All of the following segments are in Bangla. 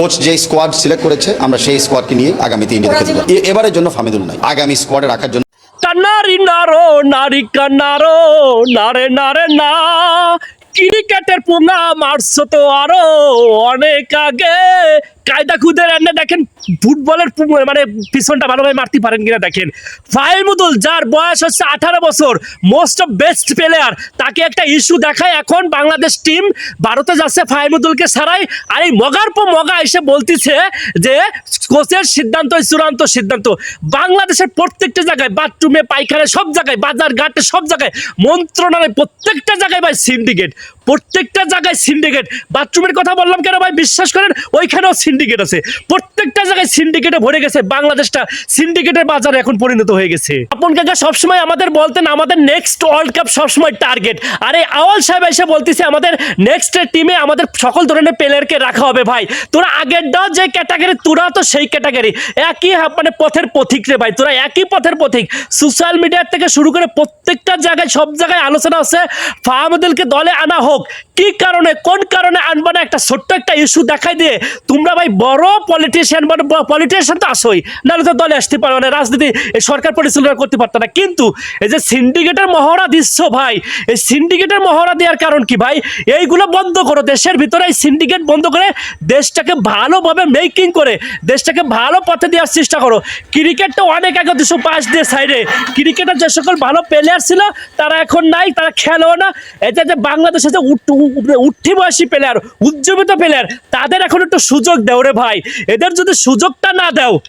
কোচ যে স্কোয়াড সিলেক্ট করেছে আমরা সেই স্কোয়াডকে নিয়ে আগামী তিন খেলতে যাব। এ- এবারের জন্য ফামিদুল নাই। আগামী স্কোয়াডে রাখার জন্য নারী নারো নারী কানারো নারে নারে না। ক্রিকেটের পোঙা মারছো তো আরও অনেক আগে। কায়দা খুদের এনে দেখেন, ফুটবলের মানে পিছনটা ভালোভাবে মারতে পারেন কিনা দেখেন। ফাহিমুদুল যার বয়স হচ্ছে আঠারো বছর মোস্ট অফ বেস্ট প্লেয়ার তাকে একটা ইস্যু দেখায় এখন বাংলাদেশ টিম ভারতে যাচ্ছে ফাহিমুদুলকে ছাড়াই। আর এই মগার পর মগা এসে বলতেছে যে, কোচের সিদ্ধান্ত চূড়ান্ত সিদ্ধান্ত। বাংলাদেশের প্রত্যেকটা জায়গায়, বাথরুমে পায়খানে সব জায়গায় বাজার ঘাটে সব জায়গায়, মন্ত্রণালয়, প্রত্যেকটা জায়গায় ভাই সিন্ডিকেট প্রত্যেকটা জায়গায় সিন্ডিকেট বাথরুমের কথা বললাম কেন ভাই? বিশ্বাস করেন, ওইখানেও সিন্ডিকেট আছে। প্রত্যেকটা জায়গায় সিন্ডিকেটে ভরে গেছে। বাংলাদেশটা সিন্ডিকেটের বাজারে এখন পরিণত হয়ে গেছে। আপন কাকা সবসময় আমাদের বলতেন, আমাদের নেক্সট ওয়ার্ল্ড কাপ সবসময় টার্গেট আরে, আওয়াল সাহেব এসে বলতেছে, আমাদের নেক্সট টিমে আমাদের সকল ধরনের প্লেয়ারকে রাখা হবে ভাই। তোরা আগেরটাও যে ক্যাটাগরি তোরা তো সেই ক্যাটাগরি একই মানে পথের পথিক রে ভাই, তোরা একই পথের পথিক। সোশ্যাল মিডিয়ার থেকে শুরু করে প্রত্যেকটা জায়গায়, সব জায়গায় আলোচনা আছে। ফাহামুদুলকে দলে আনা হোক কি কারণে, কোন কারণে আনবা না একটা ছোট্ট একটা ইস্যু দেখাই দিয়ে তোমরা ভাই বড় পলিটিশিয়ান মানে পলিটিশিয়ান তো আসোই নাহলে তো দলে আসতে পারো না, রাজনীতি এই সরকার পরিচালনা করতে পারতো না। কিন্তু এই যে সিন্ডিকেটের মহড়া দিচ্ছ ভাই, এই সিন্ডিকেটের মহড়া দেওয়ার কারণ কি ভাই? এইগুলো বন্ধ করো, দেশের ভিতরে এই সিন্ডিকেট বন্ধ করে দেশটাকে ভালোভাবে মেকিং করে, দেশটাকে ভালো পথে দেওয়ার চেষ্টা করো। ক্রিকেটটা অনেক আগে দুশো পাঁচ দিয়ে সাইডে ক্রিকেটের যে সকল ভালো প্লেয়ার ছিল, তারা এখন নাই, তারা খেলেও না। এটা যে বাংলাদেশে যে উঠ- প্লেয়ার উজ্জীবিত প্লেয়ার তাদের এখন একটু সুযোগ দেও রে ভাই। এদের যদি সুযোগটা না দাও,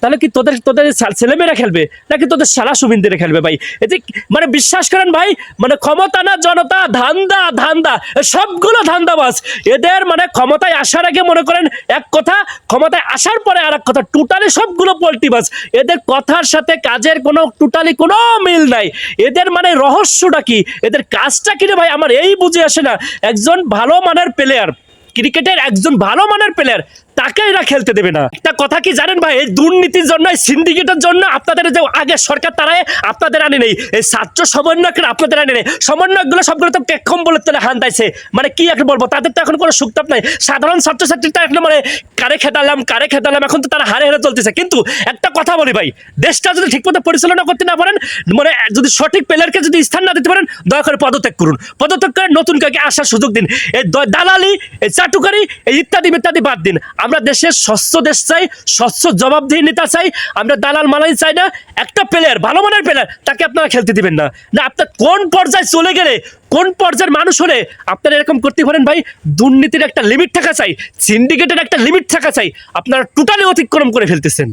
তাহলে কি তোদের তোদের ছেলেমেয়েরা খেলবে? নাকি তোদের সারা সুবিন্দিরে খেলবে ভাই? এতে মানে বিশ্বাস করেন ভাই মানে ক্ষমতা না জনতা, ধান্দা ধান্দা সবগুলো ধান্দাবাজ। এদের মানে ক্ষমতায় আসার আগে মনে করেন এক কথা ক্ষমতায় আসার পরে আর কথা টোটালি সবগুলো পোলট্রি মাছ, এদের কথার সাথে কাজের কোনো টোটালি কোনো মিল নাই। এদের মানে রহস্যটা কি? এদের কাজটা কি রে ভাই? আমার এই বুঝে আসে না। একজন ভালো মানের প্লেয়ার ক্রিকেটের একজন ভালো মানের প্লেয়ার তাকে এরা খেলতে দেবে না। একটা কথা কি জানেন ভাই? এই দুর্নীতির জন্য সিন্ডিকেটের জন্য আপনাদের যে আগে সরকার তারাই আপনাদের আনে নেই। এই ছাত্র সমন্বয়কের আপনাদের আনে নেই। সমন্বয়কগুলো সবগুলো তো পেক্ষম বলে তারা হান্দাইছে মানে কি এখন বলব? তাদের তো এখন কোনো সুক্তাপ নাই। সাধারণ ছাত্রছাত্রী তো এখন মানে কারে খেতালাম কারে খেতালাম এখন তো তারা হারে হারে চলতেছে। কিন্তু একটা কথা বলি ভাই, দেশটা যদি ঠিকমতো পরিচালনা করতে না পারেন মানে যদি সঠিক প্লেয়ারকে যদি স্থান না দিতে পারেন, দয়া করে পদত্যাগ করুন। পদত্যাগ করে নতুন কাউকে আসার সুযোগ দিন। এই দালালি, এই চাটুকারি, এই ইত্যাদি ইত্যাদি বাদ দিন। আমরা দেশের স্বচ্ছ দেশ চাই, স্বচ্ছ জবাবদিহি নেতা চাই, আমরা দালাল মালাই চাই না, একটা প্লেয়ার ভালো মানের প্লেয়ার তাকে আপনারা খেলতে দিবেন না। না, আপনার কোন পর্যায়ে চলে গেলে, কোন পর্যায়ের মানুষ হলে আপনারা এরকম করতে পারেন ভাই, দুর্নীতির একটা লিমিট থাকা চাই সিন্ডিকেটের একটা লিমিট থাকা চাই, আপনারা টোটালি অতিক্রম করে ফেলতেছেন।